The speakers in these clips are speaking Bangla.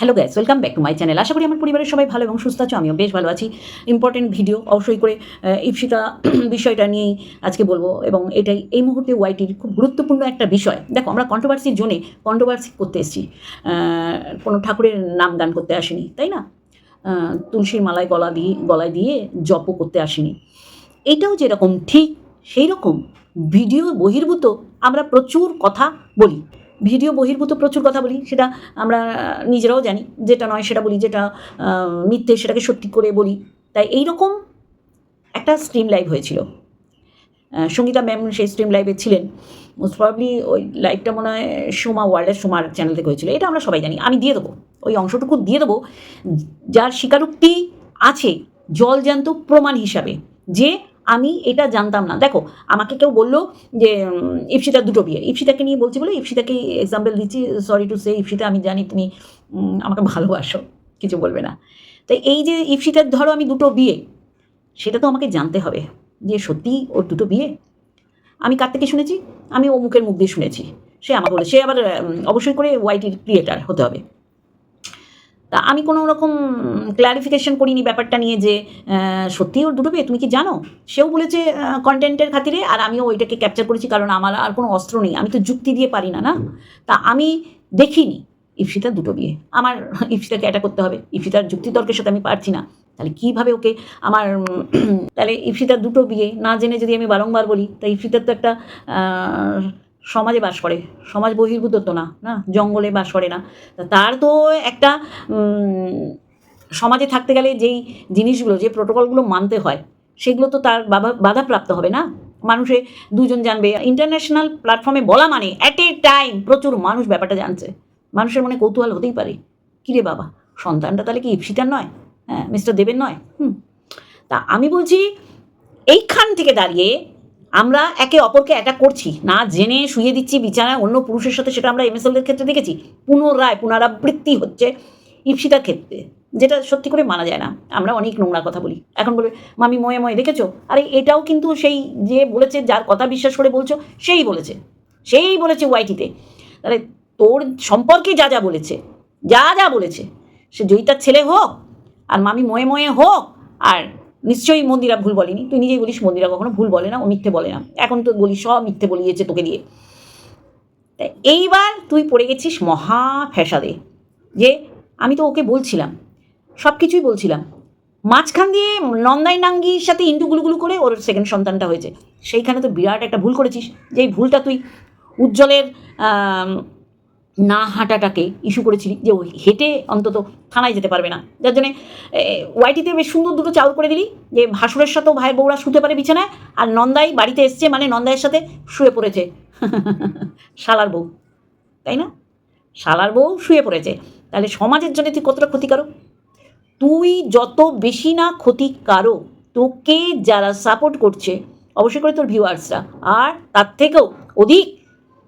Hello guys welcome back to my channel আশা করি আমার পরিবারের সবাই ভালো এবং সুস্থ আছো আমিও বেশ ভালো আছি। ইম্পর্টেন্ট ভিডিও অবশ্যই করে আহ, ইপসিতা বিষয়টা নিয়েই আজকে বলব এবং এটাই এই মুহূর্তে ওয়াইটির খুব গুরুত্বপূর্ণ একটা বিষয়। দেখো আমরা কন্ট্রোভার্সির জোনে কন্ট্রোভার্সি করতে এসেছি। কোনো ঠাকুরের নাম গান করতে আসিনি তাই না? তুলসীর মালায় গলা দিয়ে গলায় দিয়ে জপ করতে আসিনি। এটাও যেরকম ঠিক সেই রকম ভিডিও বহির্ভূত আমরা প্রচুর কথা বলি। ভিডিও বহির্ভূত প্রচুর কথা বলি, সেটা আমরা নিজেরাও জানি, যেটা নয় সেটা বলি, যেটা মিথ্যে সেটাকে সত্যি করে বলি। তাই এই রকম একটা স্ট্রিম লাইভ হয়েছিল। সঙ্গীতা ম্যাম সেই স্ট্রিম লাইভে ছিলেন। মোস্ট প্রবলি ওই লাইভটা মনে হয় সোমা ওয়ার্ল্ডের সোমার চ্যানেল থেকে হয়েছিল। এটা আমরা সবাই জানি। আমি দিয়ে দেবো। ওই অংশটুকু দিয়ে দেবো। যার স্বীকারোক্তি আছে জলজান্ত প্রমাণ হিসাবে যে আমি এটা জানতাম না। দেখো, আমাকে কেউ বলল যে ইপসিতার দুটো বিয়ে। ইপসিতাকে নিয়ে বলছি বলে ইপসিতাকে এক্সাম্পল দিচ্ছি সরি টু সে ইপসিতা আমি জানি তুমি আমাকে ভালোবাসো, কিছু বলবে না। তাই এই যে ইপসিতার ধরো আমি দুটো বিয়ে, সেটা তো আমাকে জানতে হবে যে সত্যি ওর দুটো বিয়ে? আমি কার থেকে শুনেছি? আমি ও মুখের মুখ দিয়ে শুনেছি। সে আমাকে বলে, সে আবার অবশ্যই করে ওয়াইটির ক্রিয়েটার হতে হবে। তা আমি কোনো রকম ক্লারিফিকেশন করিনি ব্যাপারটা নিয়ে যে আহ, সত্যি ওর দুটো তুমি কি জানো? সেও বলেছে কন্টেন্টের খাতিরে আর আমিও ওইটাকে ক্যাপচার করেছি কারণ আমার আর কোনো অস্ত্র নেই। আমি তো যুক্তি দিয়ে পারি না না? তা আমি দেখিনি ইপসিতার দুটো বিয়ে। আমার ইপসিতাকে এটা করতে হবে। ইপসিতার যুক্তিতর্কের সাথে আমি পারছি না। তাহলে কীভাবে ওকে আমার তাহলে ইপসিতার দুটো বিয়ে না জেনে যদি আমি বারংবার বলি তা ইপসিতার তো একটা সমাজে বাস করে, সমাজ বহির্ভূত তো না না? জঙ্গলে বাস করে না। তার তো একটা সমাজে থাকতে গেলে যেই জিনিসগুলো, যে প্রোটোকলগুলো মানতে হয়, সেগুলো তো তার বাবা, বাধাপ্রাপ্ত হবে না? মানুষে দুজন জানবে, ইন্টারন্যাশনাল প্ল্যাটফর্মে বলা মানে অ্যাট এ টাইম প্রচুর মানুষ ব্যাপারটা জানছে। মানুষের মনে কৌতূহল হতেই পারে। কিরে বাবা, সন্তানটা তাহলে কি ইপসিতার নয়? হ্যাঁ মিস্টার দেবের নয়? হুম। তা আমি বলছি, এইখান থেকে দাঁড়িয়ে আমরা একে অপরকে অ্যাটাক করছি। না জেনে শুয়ে দিচ্ছি, বিছানায় অন্য পুরুষের সাথে সেটা আমরা এমএসএলদের ক্ষেত্রে দেখেছি। পুনরায় পুনরাবৃত্তি হচ্ছে ইপসিতার ক্ষেত্রে, যেটা সত্যি করে মানা যায় না। আমরা অনেক নোংরা কথা বলি। এখন বলে মামি ময়ে ময়ে দেখেছ? আরে এটাও কিন্তু সেই যে বলেছে, যার কথা বিশ্বাস করে বলছো, সেই বলেছে। সেই বলেছে ওয়াইটিতে তাহলে তোর সম্পর্কে যা যা বলেছে, যা যা বলেছে, সে জয়িতার ছেলে হোক, আর মামি ময়ে ময়ে হোক, আর নিশ্চয়ই মন্দিরা ভুল বলেনি। তুই নিজেই বলিস মন্দিরা কখনো ভুল বলে না ও মিথ্যে বলে না। এখন তো বলিস সব মিথ্যে বলিয়েছে তোকে দিয়ে। এইবার তুই পড়ে গেছিস মহা ফ্যাসাদে, যে আমি তো ওকে বলছিলাম, সব কিছুই বলছিলাম। মাঝখান দিয়ে নন্দাই নাঙ্গির সাথে ইন্টু গুলুগুলু করে ওর সেকেন্ড সন্তানটা হয়েছে। সেইখানে তো বিরাট একটা ভুল করেছিস। যেই ভুলটা তুই উজ্জ্বলের না হাঁটাটাকে ইস্যু করেছিলি যে ও হেঁটে অন্তত থানায় যেতে পারবে না। যার জন্যে ওয়াইটিতে বেশ সুন্দর দুটো চাউল করে দিলি যে ভাসুরের সাথেও ভাই বউরা শুতে পারে বিছানায় আর নন্দাই বাড়িতে এসছে মানে নন্দাইয়ের সাথে শুয়ে পড়েছে। শালার বউ, তাই না? শালার বউ শুয়ে পড়েছে। তাহলে সমাজের জন্য তুই কতটা ক্ষতিকারক? তুই যত বেশি না ক্ষতিকারক, তোকে যারা সাপোর্ট করছে, অবশ্যই করে তোর ভিউয়ার্সরা আর তার থেকেও অধিক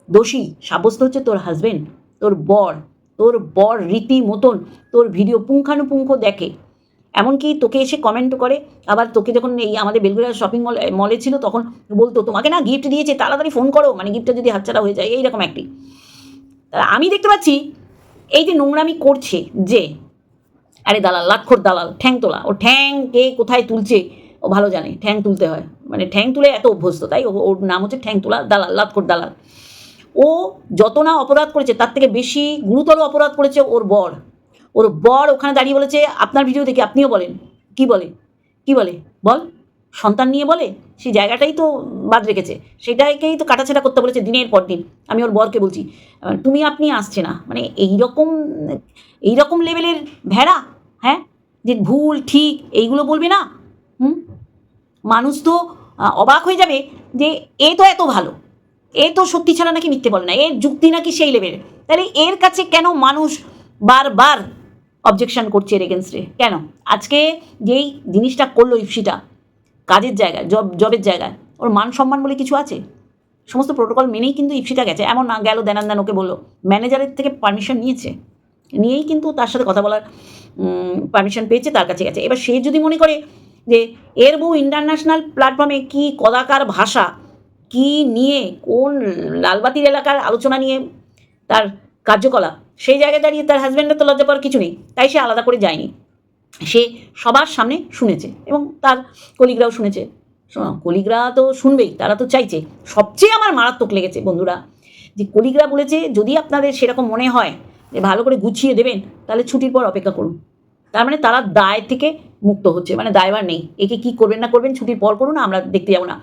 দোষী, সাব্যস্ত হচ্ছে তোর হাজবেন্ড তোর বর তোর বর রীতি মতন তোর ভিডিও পুঙ্খানুপুঙ্খ দেখে। এমনকি তোকে এসে কমেন্ট করে, আবার তোকে যখন এই আমাদের বেলগুড়া শপিং মল মলে ছিল তখন বলতো, তোমাকে না গিফট দিয়েছে, তাড়াতাড়ি ফোন করো। মানে গিফটটা যদি হাতছাড়া হয়ে যায়, এইরকম একটি। আমি দেখতে পাচ্ছি, এই যে নোংরামি করছে যে, আরে দালাল, লাক্ষর দালাল, ঠ্যাং তোলা। ও ঠ্যাং কে কোথায় তুলছে, ও ভালো জানে, ঠ্যাং তুলতে হয়। মানে ঠ্যাং তুলে এত অভ্যস্ত, তাই ওর নাম হচ্ছে ঠ্যাং তোলা দালাল, লাক্ষর দালাল। ও যত না অপরাধ করেছে, তার থেকে বেশি গুরুতর অপরাধ করেছে ওর বর। ওর বর ওখানে দাঁড়িয়ে বলেছে, আপনার ভিডিও দেখে আপনিও বলেন। কি বলে? কি বলে? বল। সন্তান নিয়ে বলে? সেই জায়গাটাই তো বাদ রেখেছে। সেটাকেই তো কাটাছেড়া করতে বলেছে দিনের পর দিন। আমি ওর বরকে বলছি তুমি আপনি আসছে না। মানে এইরকম এইরকম লেভেলের ভেড়া হ্যাঁ? যে ভুল, ঠিক, এইগুলো বলবে না? হুম? মানুষ তো অবাক হয়ে যাবে যে, এ তো এত ভালো। এ তো সত্যি ছাড়া নাকি মিথ্যে বলে না, এর যুক্তি নাকি সেই লেভেল তাহলে এর কাছে কেন মানুষ বারবার অবজেকশন করছে এর এগেনস্টে কেন? আজকে যেই জিনিসটা করল ইপসিটা কাজের জায়গায় জব জবের জায়গায়, ওর মান সম্মান বলে কিছু আছে? সমস্ত প্রোটোকল মেনেই কিন্তু ইপসিটা গেছে। এমন না গেল দেনান দেন ওকে বলল ম্যানেজারের থেকে পারমিশন নিয়েছে। নিয়েই কিন্তু তার সাথে কথা বলার পারমিশন পেয়েছে, তার কাছে গেছে। এবার সে যদি মনে করে যে এর বউ ইন্টারন্যাশনাল প্ল্যাটফর্মে কি কদাকার ভাষা কি নিয়ে, কোন লালবাতির এলাকার আলোচনা নিয়ে তার কার্যকলাপ? সেই জায়গায় দাঁড়িয়ে তার হাজব্যান্ডের তো লজ্জা পাওয়ার কিছু নেই, তাই সে আলাদা করে যায়নি। সে সবার সামনে শুনেছে এবং তার কলিগরাও শুনেছে। শোনো, কলিগরা তো শুনবেই, তারা তো চাইছে। সবচেয়ে আমার মারাত্মক লেগেছে বন্ধুরা, যে কলিগরা বলেছে, যদি আপনাদের সেরকম মনে হয় যে ভালো করে গুছিয়ে দেবেন, তাহলে ছুটির পর অপেক্ষা করুন। তার মানে তারা দায় থেকে মুক্ত হচ্ছে মানে দায়বার নেই। একে কি করবেন না করবেন, ছুটির পর করুন, আমরা দেখতে যাব না।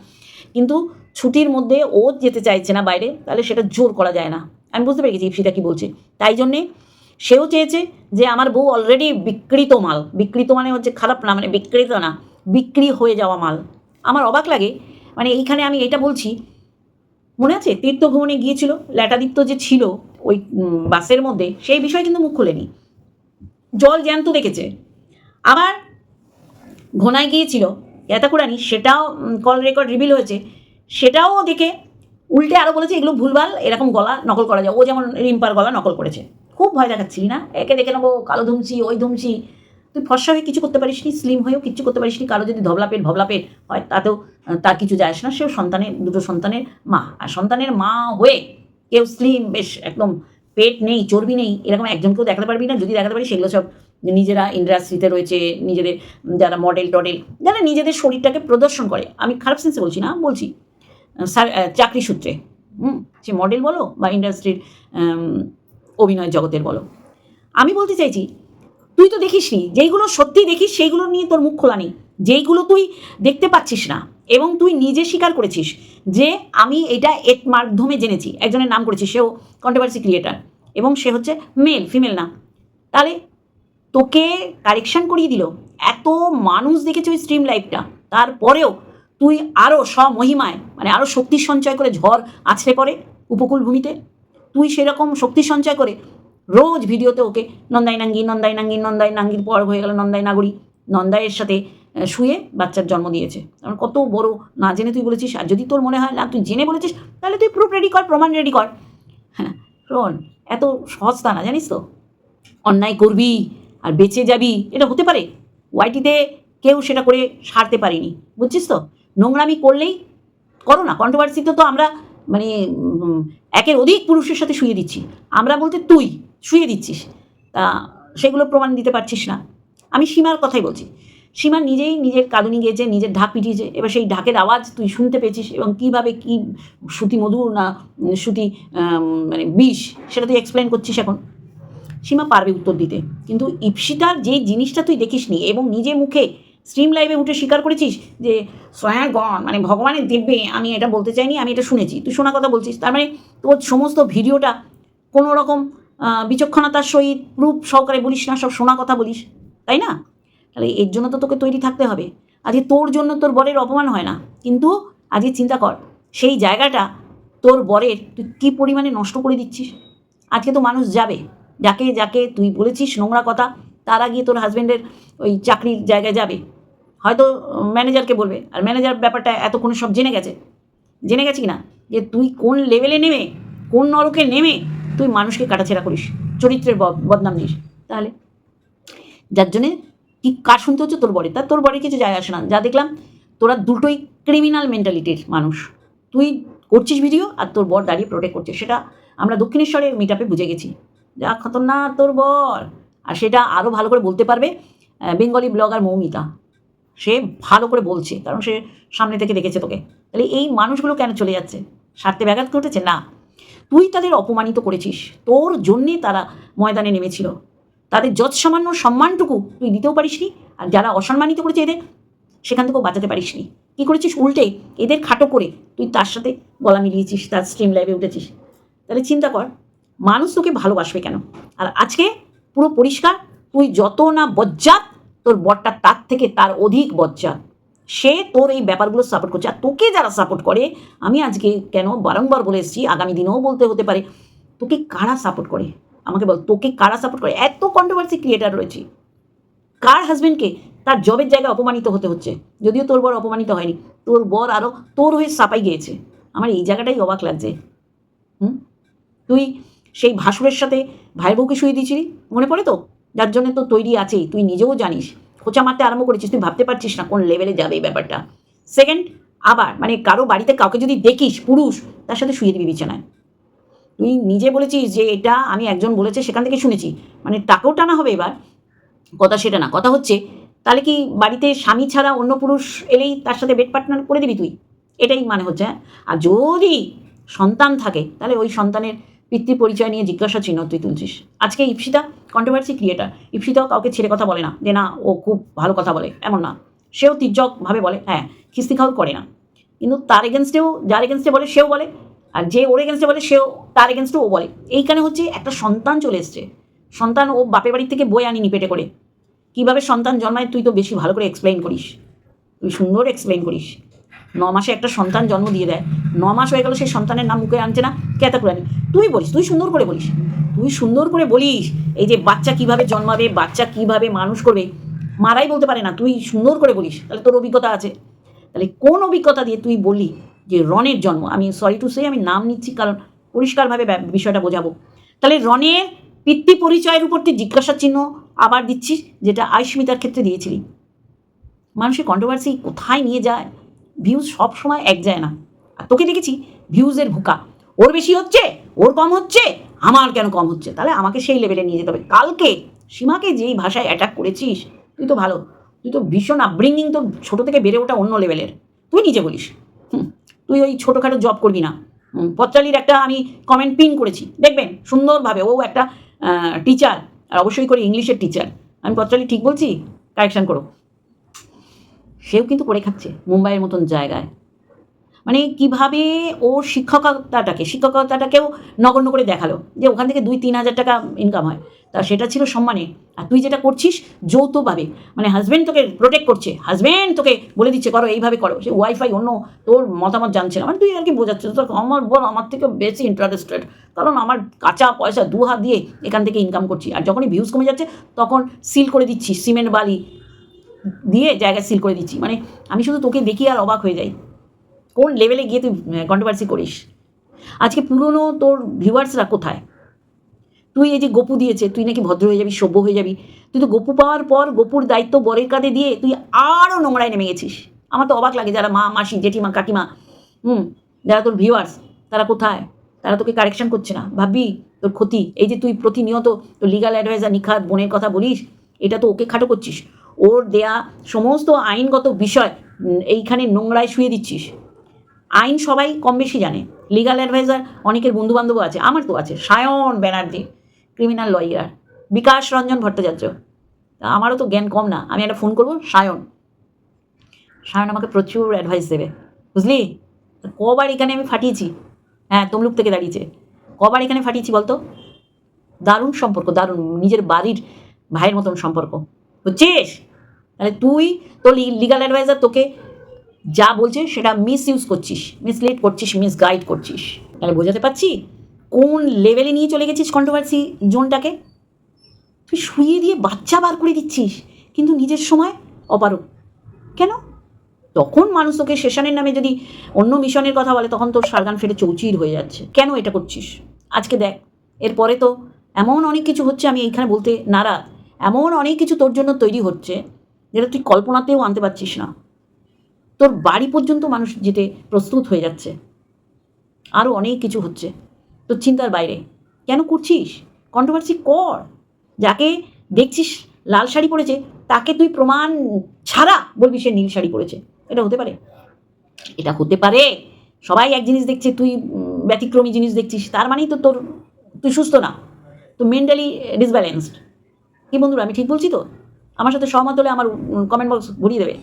কিন্তু ছুটির মধ্যে ও যেতে চাইছে না বাইরে, তাহলে সেটা জোর করা যায় না। আমি বুঝতে পেরে গেছি ইপসিতা কী বলছে। তাই জন্যে সেও চেয়েছে যে আমার বউ অলরেডি বিকৃত মাল বিকৃত মানে হচ্ছে খারাপ না মানে বিকৃত না, বিক্রি হয়ে যাওয়া মাল। আমার অবাক লাগে মানে এইখানে আমি এটা বলছি, মনে আছে? তীর্থভ্রমণে গিয়েছিল, ল্যাটাদিত্য যে ছিল, ওই বাসের মধ্যে, সেই বিষয়ে কিন্তু মুখ খোলেনি। জল জ্যান্ত দেখেছে। আবার ঘোনায় গিয়েছিল এতাকুরানি সেটাও কল রেকর্ড রিভিল হয়েছে। সেটাও দেখে উল্টে আরও বলেছে, এগুলো ভুলভাল, এরকম গলা নকল করা যায়। ও যেমন রিম্পার গলা নকল করেছে। খুব ভয় দেখাচ্ছিলি না? একে দেখে নেব, কালো ধুমছি ওই ধুমছি তুই ফর্সা হয়ে কিছু করতে পারিস নি স্লিম হয়েও কিছু করতে পারিস নি কারও যদি ধবলা পেট, ভবলা পেট হয়, তাতেও তার কিছু যায় আসে না। সেও সন্তানের, দুটো সন্তানের মা। আর সন্তানের মা হয়ে কেউ স্লিম বেশ, একদম পেট নেই, চর্বি নেই, এরকম একজনকেও দেখাতে পারবি না। যদি দেখাতে পারি সেগুলো সব নিজেরা ইন্ডাস্ট্রিতে রয়েছে, নিজেদের যারা মডেল টডেল, যারা নিজেদের শরীরটাকে প্রদর্শন করে। আমি খারাপ সেন্সে বলছি না, বলছি চাকরি সূত্রে। হুম, সে মডেল বলো বা ইন্ডাস্ট্রির অভিনয় জগতের বলো। আমি বলতে চাইছি, তুই তো দেখিসনি, যেইগুলো সত্যি দেখিস, সেইগুলো নিয়ে তোর মুখ খোলা নেই। যেইগুলো তুই দেখতে পাচ্ছিস না, এবং তুই নিজে স্বীকার করেছিস যে আমি এটা এর মাধ্যমে জেনেছি। একজনের নাম করেছি, সেও কন্ট্রোভার্সি ক্রিয়েটার এবং সে হচ্ছে মেল ফিমেল না তাহলে তোকে কারেকশন করিয়ে দিল। এত মানুষ দেখেছে ওই স্ট্রিম লাইফটা তারপরেও তুই আরও স্বমহিমায় মানে আরও শক্তি সঞ্চয় করে ঝড় আছড়ে পড়ে উপকূল ভূমিতে। তুই সেরকম শক্তি সঞ্চয় করে রোজ ভিডিওতে ওকে নন্দাই নাঙ্গি নন্দাই নাঙ্গি নন্দাই নাঙ্গির পর হয়ে গেল নন্দাই নাগরী। নন্দাইয়ের সাথে শুয়ে বাচ্চার জন্ম দিয়েছে। কারণ কত বড় না জেনে তুই বলেছিস, আর যদি তোর মনে হয়, না, তুই জেনে বলেছিস, তাহলে তুই প্রুফ রেডি কর, প্রমাণ রেডি কর। হ্যাঁ শোন এত সহজতা না, জানিস তো? অন্যায় করবি আর বেঁচে যাবি, এটা হতে পারে। ওয়াইটিতে কেউ সেটা করে সারতে পারিনি। বুঝছিস তো? নোংরামি করলেই করো না। কন্ট্রোভার্সিতে তো আমরা মানে একের অধিক পুরুষের সাথে শুয়ে দিচ্ছি। আমরা বলতে তুই, শুয়ে দিচ্ছিস। তা সেগুলো প্রমাণ দিতে পারছিস না। আমি সীমার কথাই বলছি। সীমা নিজেই নিজের কাঁদুনি গিয়েছে নিজের ঢাক পিটিয়েছে। এবার সেই ঢাকের আওয়াজ তুই শুনতে পেয়েছিস এবং কীভাবে কী শ্রুতি মধু না শ্রুতি মানে বিষ, সেটা তুই এক্সপ্লেন করছিস এখন। সীমা পারবে উত্তর দিতে। কিন্তু ইপসিতার যে জিনিসটা তুই দেখিসনি এবং নিজে মুখে স্ট্রিম লাইভে উঠে স্বীকার করেছিস যে গণ মানে ভগবানের দিব্যে, আমি এটা বলতে চাইনি, আমি এটা শুনেছি। তুই শোনা কথা বলছিস, তার মানে তোর সমস্ত ভিডিওটা কোনো রকম বিচক্ষণতার সহিত প্রুফ সহকারে বলিস না, সব শোনা কথা বলিস, তাই না? তাহলে এর জন্য তো তোকে তৈরি থাকতে হবে। আজকে তোর জন্য তোর বরের অপমান হয় না, কিন্তু আজকে চিন্তা কর, সেই জায়গাটা তোর বরের তুই কী পরিমাণে নষ্ট করে দিচ্ছিস? আজকে তো মানুষ যাবে। যাকে যাকে তুই বলেছিস নোংরা কথা, তারা গিয়ে তোর হাজব্যান্ডের ওই চাকরির জায়গায় যাবে। হয়তো ম্যানেজারকে বলবে, আর ম্যানেজার ব্যাপারটা এতক্ষণে সব জেনে গেছে। জেনে গেছি না যে তুই কোন লেভেলে নেমে, কোন নরকে নেমে তুই মানুষকে কাটাছেড়া করিস? চরিত্রের বদ- বদনাম নিস। তাহলে? যার জন্যে কি কার শুনতে হচ্ছে? তোর বডি তার তোর বডি কিছু যায় আসে না। যা দেখলাম, তোরা দুটোই ক্রিমিনাল মেন্টালিটির মানুষ। তুই করছিস ভিডিও আর তোর বর দাঁড়িয়ে প্রোটেক্ট করছিস সেটা আমরা দক্ষিণেশ্বরের মিট বুঝে গেছি। যা খতরনাক তোর বর আর সেটা আরও ভালো করে বলতে পারবে বেঙ্গলি ব্লগার মৌমিতা। সে ভালো করে বলছে, কারণ সে সামনে থেকে দেখেছে তোকে। তাহলে এই মানুষগুলো কেন চলে যাচ্ছে? স্বার্থে ব্যাঘাত ঘটেছে? না। তুই তাদের অপমানিত করেছিস। তোর জন্যে তারা ময়দানে নেমেছিল। তাদের যৎসামান্য সম্মানটুকু তুই দিতেও পারিসনি, আর যারা অসম্মানিত করেছে এদের, সেখান থেকেও বাঁচাতে পারিসনি। কী করেছিস? উল্টে এদের খাটো করে তুই তার সাথে গলা মিলিয়েছিস, তার স্ট্রিম লাইভে উঠেছিস। তাহলে চিন্তা কর মানুষ তোকে ভালোবাসবে কেন? আর আজকে পুরো পরিষ্কার, তুই যত না বজ্জাত, তোর বরটা তার থেকে তার অধিক বজ্জাত। সে তোর এই ব্যাপারগুলো সাপোর্ট করছে। আর তোকে যারা সাপোর্ট করে, আমি আজকে কেন বারংবার বলে এসেছি, আগামী দিনেও বলতে হতে পারে, তোকে কারা সাপোর্ট করে? আমাকে বল, তোকে কারা সাপোর্ট করে? এত কন্ট্রোভার্সি ক্রিয়েটার রয়েছে। কার হাজবেন্ডকে তার জবের জায়গায় অপমানিত হতে হচ্ছে। যদিও তোর বর অপমানিত হয়নি, তোর বর আরও তোর হয়ে সাপাই গিয়েছে। আমার এই জায়গাটাই অবাক লাগছে। হুম? তুই সেই ভাসুরের সাথে ভাই বউকে শুয়ে দিয়েছিলি? মনে পড়ে তো? যার জন্য তো তৈরি আছেই, তুই নিজেও জানিস। খোঁচা মারতে আরম্ভ করেছিস, তুই ভাবতে পারছিস না কোন লেভেলে যাবে এই ব্যাপারটা। সেকেন্ড আবার মানে কারও বাড়িতে কাউকে যদি দেখিস, পুরুষ, তার সাথে শুয়ে দিবি বিছানায়। তুই নিজে বলেছিস যে এটা আমি একজন বলেছে, সেখান থেকে শুনেছি। মানে টাকাও টানা হবে এবার। কথা সেটা না, কথা হচ্ছে, তাহলে কি বাড়িতে স্বামী ছাড়া অন্য পুরুষ এলেই তার সাথে বেড পার্টনার করে দিবি তুই? এটাই মানে হচ্ছে হ্যাঁ? আর যদি সন্তান থাকে, তাহলে ওই সন্তানের পিতৃ পরিচয় নিয়ে জিজ্ঞাসা চিহ্ন তুই তুলছিস? আজকে ইপসিতা কন্ট্রোভার্সি ক্রিয়েটার ইপসিতাও কাউকে ছেড়ে কথা বলে না, যে না, ও খুব ভালো কথা বলে, এমন না। সেও তির্যকভাবে বলে হ্যাঁ খিস্তি খাও করে না। কিন্তু তার এগেনস্টেও যার এগেনস্টে বলে, সেও বলে, আর যে ওর এগেনস্টে বলে, সেও, তার এগেনস্টেও ও বলে। এইখানে হচ্ছে একটা সন্তান চলে এসছে। সন্তান ও বাপের বাড়ি থেকে বই আনিনি পেটে করে। কীভাবে সন্তান জন্মায়, তুই তো বেশি ভালো করে এক্সপ্লেইন করিস। তুই সুন্দর এক্সপ্লেইন করিস। ন মাসে একটা সন্তান জন্ম দিয়ে দেয়। ন মাস হয়ে গেল, সেই সন্তানের নাম মুখে আনছে না কেতা করে আনি। তুই বলিস, তুই সুন্দর করে বলিস। তুই সুন্দর করে বলিস, এই যে বাচ্চা কীভাবে জন্মাবে, বাচ্চা কীভাবে মানুষ করবে, মারাই বলতে পারে না। তুই সুন্দর করে বলিস, তাহলে তোর অভিজ্ঞতা আছে। তাহলে কোন অভিজ্ঞতা দিয়ে তুই বললি যে রনের জন্ম? আমি সরি টু সে আমি নাম নিচ্ছি, কারণ পরিষ্কারভাবে বিষয়টা বোঝাবো। তাহলে রনের পিতৃ পরিচয়ের উপর তুই জিজ্ঞাসার চিহ্ন আবার দিচ্ছিস, যেটা আয়ুষ্মিতার ক্ষেত্রে দিয়েছিলি। মানুষের কন্ট্রোভার্সি কোথায় নিয়ে যায়? ভিউজ সব সময় এক যায় না। আর তোকে দেখেছি ভিউজের ভুকা। ওর বেশি হচ্ছে ওর কম হচ্ছে আমার কেন কম হচ্ছে? তাহলে আমাকে সেই লেভেলে নিয়ে যেতে হবে। কালকে সীমাকে যেই ভাষায় অ্যাটাক করেছিস তুই তো ভালো। তুই তো ভীষণ আপব্রিঙ্গিং তো ছোটো থেকে বেড়ে ওঠা অন্য লেভেলের তুই নিজে বলিস। হুম, তুই ওই ছোটোখাটো জব করবি না। হুম, পথচালির একটা আমি কমেন্ট পিন করেছি। দেখবেন সুন্দরভাবে ও একটা টিচার আর অবশ্যই করে ইংলিশের টিচার আমি পথচালি ঠিক বলছি? কারেকশান করো। সেও কিন্তু করে খাচ্ছে মুম্বাইয়ের মতন জায়গায়। মানে কীভাবে ও শিক্ষকতাটাকে, শিক্ষকতাটাকেও নগণ্য করে দেখাল যে ওখান থেকে দুই তিন হাজার টাকা ইনকাম হয়। তা সেটা ছিল সম্মানে। আর তুই যেটা করছিস যৌথভাবে মানে হাজব্যান্ড তোকে প্রোটেক্ট করছে হাজব্যান্ড তোকে বলে দিচ্ছে, করো, এইভাবে করো। সে ওয়াইফাই অন্য তোর মতামত জানছে না। মানে তুই আর কি বোঝাচ্ছিস? তোর আমার বল, আমার থেকে বেশি ইন্টারেস্টেড কারণ আমার কাঁচা পয়সা দু হাত দিয়ে এখান থেকে ইনকাম করছি। আর যখনই ভিউজ কমে যাচ্ছে, তখন সিল করে দিচ্ছি সিমেন্ট বালি দিয়ে জায়গা সিল করে দিচ্ছি। মানে আমি শুধু তোকে দেখি আর অবাক হয়ে যাই। কোন লেভেলে গিয়ে তুই কন্ট্রোভার্সি করিস? আজকে পুরনো তোর ভিউয়ার্সরা কোথায়? তুই এই যে গপু দিয়েছে, তুই নাকি ভদ্র হয়ে যাবি, সভ্য হয়ে যাবি। তুই তো গপু পাওয়ার পর গপুর দায়িত্ব বরের কাঁধে দিয়ে তুই আরও নোংরায় নেমে গেছিস। আমার তো অবাক লাগে যারা মা, মাসি, জেঠিমা, কাকিমা, হুম, যারা তোর ভিউয়ার্স তারা কোথায়? তারা তোকে কারেকশন করছে না। ভাববি তোর ক্ষতি। এই যে তুই প্রতিনিয়ত তোর লিগাল অ্যাডভাইজার নিখাত, বোনের কথা বলিস, এটা তো ওকে খাটো করছিস। ওর দেয়া সমস্ত আইনগত বিষয় এইখানে নোংরায় শুয়ে দিচ্ছিস। আইন সবাই কম বেশি জানে। লিগাল অ্যাডভাইজার অনেকের বন্ধুবান্ধব আছে, আমার তো আছে, সায়ন ব্যানার্জি ক্রিমিনাল লয়ার বিকাশ রঞ্জন ভট্টাচার্য। আমারও তো জ্ঞান কম না, আমি একটা ফোন করব, সায়ন। সায়ন আমাকে প্রচুর অ্যাডভাইস দেবে, বুঝলি? কবার এখানে আমি ফাটিয়েছি হ্যাঁ তমলুক থেকে দাঁড়িয়েছে। কবার এখানে ফাটিয়েছি বলতো? দারুণ সম্পর্ক, দারুণ, নিজের বাড়ির ভাইয়ের মতন সম্পর্ক। বুঝছিস? তাহলে তুই, তোর লিগাল অ্যাডভাইজার তোকে যা বলছে সেটা মিস ইউজ করছিস মিসলিড করছিস মিস গাইড করছিস। তাহলে বোঝাতে পারছি? কোন লেভেলে নিয়ে চলে গেছিস কন্ট্রোভার্সি জোনটাকে? তুই শুয়ে দিয়ে বাচ্চা বার করে দিচ্ছিস, কিন্তু নিজের সময় অপারক কেন? তখন মানুষ তোকে সেশনের নামে যদি অন্য মিশনের কথা বলে, তখন তোর সারগান ফেটে চৌচির হয়ে যাচ্ছে। কেন এটা করছিস? আজকে দেখ, এরপরে তো এমন অনেক কিছু হচ্ছে, আমি এইখানে বলতে নারাজ। এমন অনেক কিছু তোর জন্য তৈরি হচ্ছে যেটা তুই কল্পনাতেও আনতে পারছিস না। তোর বাড়ি পর্যন্ত মানুষ যেতে প্রস্তুত হয়ে যাচ্ছে। আরও অনেক কিছু হচ্ছে। তোর চিন্তার বাইরে। কেন করছিস? কন্ট্রোভার্সি কর। যাকে দেখছিস লাল শাড়ি পরেছে, তাকে তুই প্রমাণ ছাড়া বলবি সে নীল শাড়ি পরেছে। এটা হতে পারে? এটা হতে পারে। সবাই এক জিনিস দেখছে, তুই ব্যতিক্রমী জিনিস দেখছিস। তার মানেই তো তোর, তুই সুস্থ না। তো মেন্টালি ডিসব্যালেন্সড কি বন্ধুরা, আমি ঠিক বলছি তো? আমার সাথে সহমত হলে আমার কমেন্ট বক্স ভরিয়ে দেবে।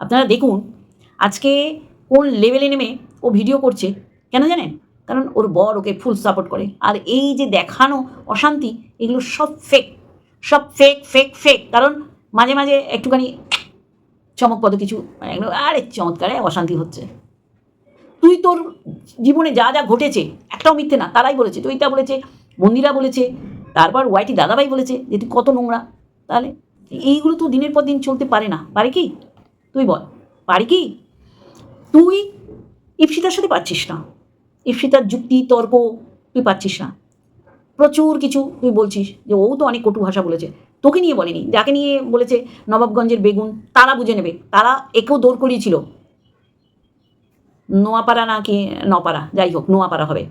আপনারা দেখুন, আজকে কোন লেভেলে নেমে ও ভিডিও করছে, কেন জানেন? কারণ ওর বর ওকে ফুল সাপোর্ট করে। আর এই যে দেখানো অশান্তি, এগুলো সব ফেক সব ফেক ফেক ফেক কারণ মাঝে মাঝে একটুখানি চমকপদ কিছু মানে একদম আরে চমৎকারে অশান্তি হচ্ছে। তুই তোর জীবনে যা যা ঘটেছে, একটাও মিথ্যে না, তারাই বলেছে। তুইটা বলেছে, মন্দিরা বলেছে, তারপর ওয়াইটি দাদাভাই বলেছে যে, তুই কত নোংরা? তাহলে এইগুলো তো দিনের পর দিন চলতে পারে না। পারে কি? তুই বল। পারে কি? তুই ইপসিতার সাথে পাচ্ছিস না। ইপসিতার যুক্তি, তর্ক তুই পাচ্ছিস না। প্রচুর কিছু তুই বলছিস যে, ও তো অনেক কটু ভাষা বলেছে। তোকে নিয়ে বলেনি। যাকে নিয়ে বলেছে নবাবগঞ্জের বেগুন, তারা বুঝে নেবে। তারা একেও দৌড় করিয়েছিল। নোয়াপাড়া না কি, নপাড়া, যাই হোক, নোয়াপাড়া হবে।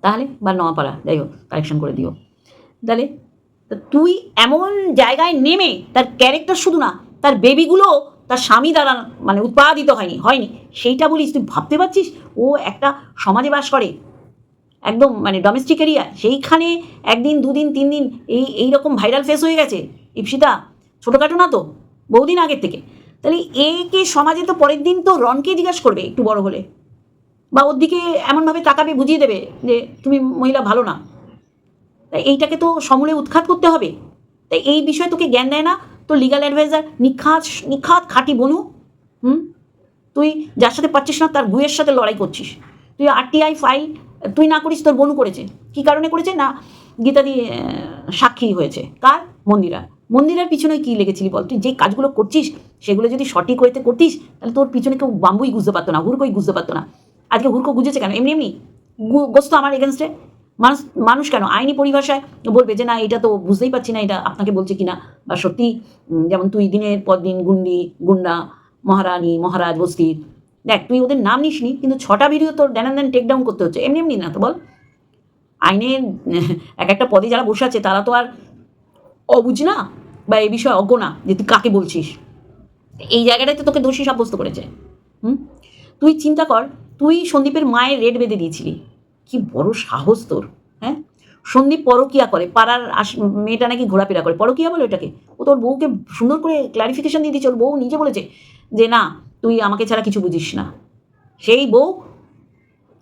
তাহলে বা নোয়াপাড়া যাই হোক কারেকশন করে দিও। তাহলে তা তুই এমন জায়গায় নেমে তার ক্যারেক্টার শুধু না, তার বেবিগুলো তার স্বামী দ্বারা মানে উৎপাদিত হয়নি হয়নি। সেইটা বলিস তুই ভাবতে পারছিস? ও একটা সমাজে বাস করে, একদম মানে ডোমেস্টিক এরিয়া সেইখানে একদিন, দুদিন তিন দিন এই এই রকম ভাইরাল ফেস হয়ে গেছে, ইপসিতা। ছোটোখাটো না তো, বহুদিন আগের থেকে। তাহলে একে সমাজে তো পরের দিন তো রনকে জিজ্ঞাসা করবে একটু বড় হলে। বা ওর দিকে এমনভাবে তাকাবে, বুঝিয়ে দেবে যে তুমি মহিলা ভালো না। তাই এইটাকে তো সমূলে উৎখাত করতে হবে। তাই এই বিষয়ে তোকে জ্ঞান দেয় না। তো লিগাল অ্যাডভাইজার নিখাত নিখাত খাঁটি বনু, হুম? তুই যার সাথে পাচ্ছিস না, তার গুয়ের সাথে লড়াই করছিস। তুই আরটিআই ফাইল তুই না করিস, তোর বনু করেছে। কি কারণে করেছে? না গীতাদি সাক্ষী হয়েছে। কার? মন্দিরা মন্দিরার পিছনে কি লেগেছিলি বল? তুই যে কাজগুলো করছিস, সেগুলো যদি সঠিক হইতে করতিস, তাহলে তোর পিছনে কেউ বাম্বুই গুজতে পারতো না হুড়কোই গুজতে পারতো না। আজকে হুড়কো গুজেছে কেন? এমনি এমনি গোস্ত আমার এগেনস্টে মানুষ মানুষ কেন? আইনি পরিভাষায় বলবে যে, না, এটা তো বুঝতেই পারছি না, এটা আপনাকে বলছে কিনা। বা সত্যি যেমন তুই দিনের পর দিন গুন্ডি, গুন্ডা, মহারানী, মহারাজ, বস্তির। দেখ, তুই ওদের নাম নিসনি, কিন্তু ছটা ভিডিও তোর দেন দেন টেক ডাউন করতে হচ্ছে। এমনি এমনি না তো বল। আইনে এক একটা পদে যারা বসে আছে, তারা তো আর অবুঝ না বা এই বিষয়ে অজ্ঞ না যে তুই কাকে বলছিস। এই জায়গাটাতে তোকে দোষী সাব্যস্ত করেছে। হুম? তুই চিন্তা কর, তুই সন্দীপের মায়ের রেট বেঁধে দিয়েছিলি। কি বড় সাহস তোর হ্যাঁ? সন্দীপ পরকিয়া করে, পাড়ার আস মেয়েটা নাকি ঘোরাফেরা করে। পরকিয়া বলে এটাকে ও তোর বউকে সুন্দর করে ক্লারিফিকেশন দিয়ে দিয়েছে, ওর বউ নিজে বলেছে যে, না, তুই আমাকে ছাড়া কিছু বুঝিস না। সেই বউ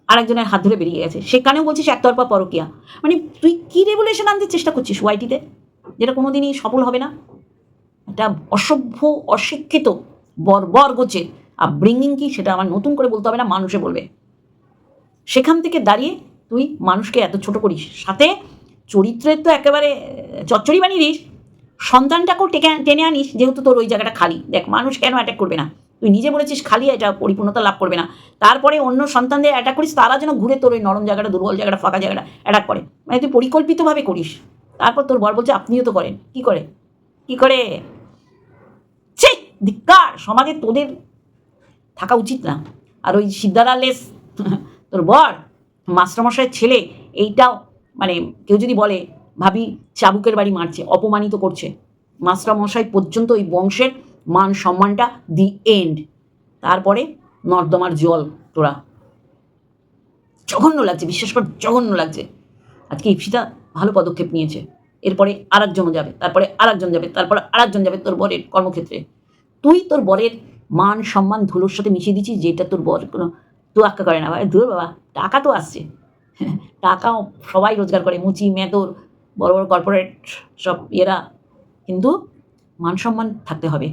আরেকজনের হাত ধরে বেরিয়ে গেছে। সেখানেও বলছিস একতরফা পরকিয়া। মানে তুই কী রেগুলেশন আনতে চেষ্টা করছিস ওয়াইটিতে যেটা কোনো দিনই সফল হবে না। একটা অসভ্য, অশিক্ষিত, বর্বর গোছের আর ব্রিঙ্গিং কি? সেটা আমার নতুন করে বলতে হবে না, মানুষে বলবে। সেখান থেকে দাঁড়িয়ে তুই মানুষকে এত ছোট করিস। সাথে চরিত্রের তো একেবারে চচ্চড়ি বানিয়ে দিস। সন্তানটাকেও টেকে টেনে আনিস, যেহেতু তোর ওই জায়গাটা খালি। দেখ, মানুষ কেন অ্যাটাক করবে না? তুই নিজে বলেছিস খালি এটা পরিপূর্ণতা লাভ করবে না। তারপরে অন্য সন্তানদের অ্যাটাক করিস, তারা যেন ঘুরে তোর ওই নরম জায়গাটা, দুর্বল জায়গাটা, ফাঁকা জায়গাটা অ্যাটাক করে। মানে তুই পরিকল্পিতভাবে করিস। তারপর তোর বর বলছে, আপনিও তো করেন। কি করে? কি করে? ছি, ধিক্কার! সমাজে তোদের থাকা উচিত না। আর ওই সিদ্ধারালেস তোর বর, মাস্টারমশাইয়ের ছেলে, এইটাও মানে কেউ যদি বলে, ভাবি চাবুকের বাড়ি মারছে, অপমানিত করছে। মাস্টারমশাই পর্যন্ত ওই বংশের মান সম্মানটা দি এন্ড। তারপরে নর্দমার জল, তোরা। জঘন্য লাগছে, বিশ্বাস কর, জঘন্য লাগছে। আজকে ইপসিতা ভালো পদক্ষেপ নিয়েছে। এরপরে আর আরেকজনও যাবে, তারপরে আরেকজন যাবে, তারপরে আরেকজন যাবে তোর বরের কর্মক্ষেত্রে। তুই তোর বরের মান সম্মান ধুলোর সাথে মিশিয়ে দিচ্ছিস, যেটা তোর বর কোনো তোয়াক্কা করে না, ভাই। দূর বাবা, টাকা তো আসছে টাকাও সবাই রোজগার করে, মুচি মেতর বড় বড় কর্পোরেট সব এরা কিন্তু মান সম্মান থাকতে হবে।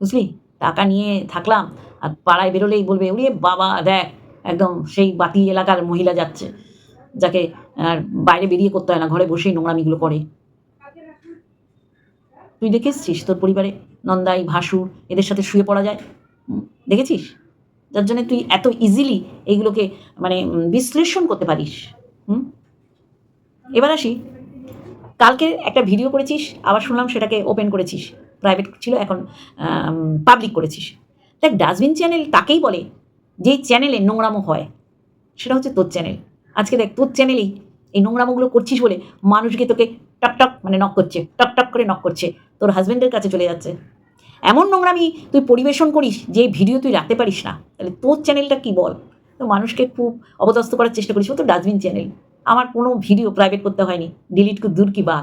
বুঝলি? টাকা নিয়ে থাকলাম, আর পাড়ায় বেরোলেই বলবে উড়ে বাবা, দেখ, একদম সেই বাতি এলাকার মহিলা যাচ্ছে, যাকে আর বাইরে বেরিয়ে করতে হয় না, ঘরে বসেই নোংরামিগুলো করে। তুই দেখে এসছিস তোর পরিবারে? নন্দাই, ভাসুর, এদের সাথে শুয়ে পড়া যায়? দেখেছিস? যার জন্য তুই এত ইজিলি এইগুলোকে মানে বিশ্লেষণ করতে পারিস। হুম? এবার আসি। কালকে একটা ভিডিও করেছিস, আবার শুনলাম সেটাকে ওপেন করেছিস। প্রাইভেট ছিল, এখন পাবলিক করেছিস। দেখ ডাস্টবিন চ্যানেল তাকেই বলে যেই চ্যানেলে নোংরামো হয়, সেটা হচ্ছে তোর চ্যানেল আজকে দেখ, তোর চ্যানেলেই এই নোংরামোগুলো করছিস বলে মানুষকে তোকে টক টক মানে নক করছে, টক টক করে নক করছে। তোর হাজব্যান্ডের কাছে চলে যাচ্ছে। এমন নোংরামি তুই পরিবেশন করিস যে ভিডিও তুই রাখতে পারিস না। তাহলে তোর চ্যানেলটা কি বল? তো মানুষকে খুব অবদস্ত করার চেষ্টা করিস। ও তো ডাস্টবিন চ্যানেল আমার কোনো ভিডিও প্রাইভেট করতে হয়নি। ডিলিট দূর কি বা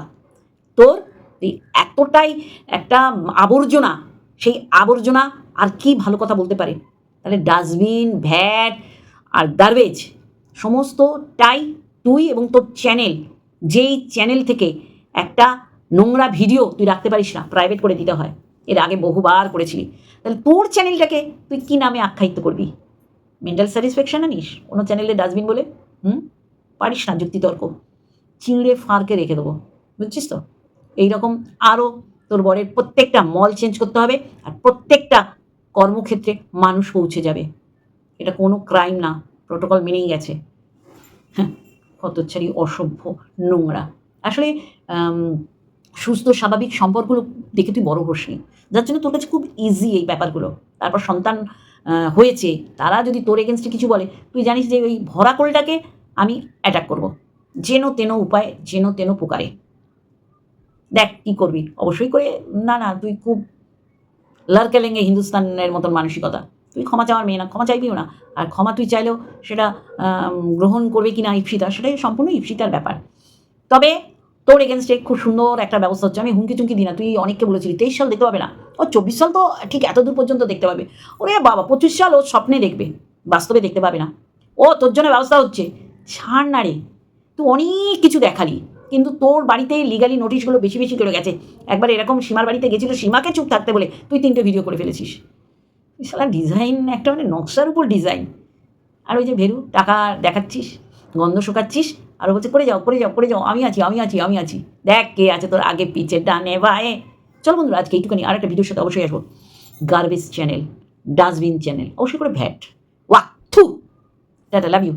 তোর তুই এতটাই একটা আবর্জনা, সেই আবর্জনা আর কি ভালো কথা বলতে পারে? তাহলে ডাস্টবিন ভ্যাট আর গার্বেজ সমস্তটাই তুই এবং তোর চ্যানেল যেই চ্যানেল থেকে একটা নোংরা ভিডিও তুই রাখতে পারিস না প্রাইভেট করে দিতে হয়। এর আগে বহুবার করেছিলি তাহলে তোর চ্যানেলটাকে তুই কী নামে আখ্যায়িত করবি? মেন্টাল স্যাটিসফ্যাকশন আনিস? কোনো চ্যানেলে ডাস্টবিন বলে? হুম? পারিস না যুক্তিতর্ক। চিঁড়ে ফাঁড়কে রেখে দেবো। বুঝছিস তো? এইরকম আরও তোর বরের প্রত্যেকটা মল চেঞ্জ করতে হবে আর প্রত্যেকটা কর্মক্ষেত্রে মানুষ পৌঁছে যাবে। এটা কোনো ক্রাইম না। প্রোটোকল মেনেই গেছে। হ্যাঁ কতচ্ছারি অসভ্য নোংরা। আসলে সুস্থ, স্বাভাবিক সম্পর্কগুলো দেখে তুই বড় হোসনি যার জন্য তোর কাছে খুব ইজি এই ব্যাপারগুলো। তারপর সন্তান হয়েছে, তারা যদি তোর এগেনস্টে কিছু বলে, তুই জানিস যে ওই ভরা কোলটাকে আমি অ্যাটাক করব। যেন তেন উপায়, যেন তেন প্রকারে। দেখ কী করবি? অবশ্যই করে, না না, তুই খুব লারকেলেঙ্গে হিন্দুস্তানের মতন মানসিকতা। তুই ক্ষমা চাওয়ার মেয়ে না, ক্ষমা চাইবিও না। আর ক্ষমা তুই চাইলেও সেটা গ্রহণ করবে কি না ইপসিতা সেটাই সম্পূর্ণ ইপসিতার ব্যাপার। তবে তোর এগেনস্টে খুব সুন্দর একটা ব্যবস্থা হচ্ছে। আমি হুমকি চুমকি দিই না, তুই অনেককে বলেছিলি, তেইশ সাল দেখতে পাবে না। ও চব্বিশ সাল তো ঠিক এত দূর পর্যন্ত দেখতে পাবে। ওরে বাবা, পঁচিশ সাল ও স্বপ্নে দেখবে, বাস্তবে দেখতে পাবে না। ও তোর জন্য ব্যবস্থা হচ্ছে। ছাড় না রে, তুই অনেক কিছু দেখালি, কিন্তু তোর বাড়িতে লিগালি নোটিশগুলো বেশি বেশি করে গেছে। একবার এরকম সীমার বাড়িতে গেছিল, সীমাকে চুপ থাকতে বলে তুই তিনটে ভিডিও করে ফেলেছিস। সালা ডিজাইন একটা মানে নকশার উপর ডিজাইন আর ওই যে ভেরু, টাকা দেখাচ্ছিস, গন্ধ শুকাচ্ছিস আর বলছে করে যাও করে যাও করে যাও, আমি আছি আমি আছি আমি আছি। দেখ কে আছে তোর আগে পিছে ডানে বায়ে। চল বন্ধুরা, আজকে এইটুখানি আর একটা ভিডিওর সাথে অবশ্যই আসব। গার্বেজ চ্যানেল ডাস্টবিন চ্যানেল অবশ্যই করে ভ্যাট। ওয়া থু। Tata love you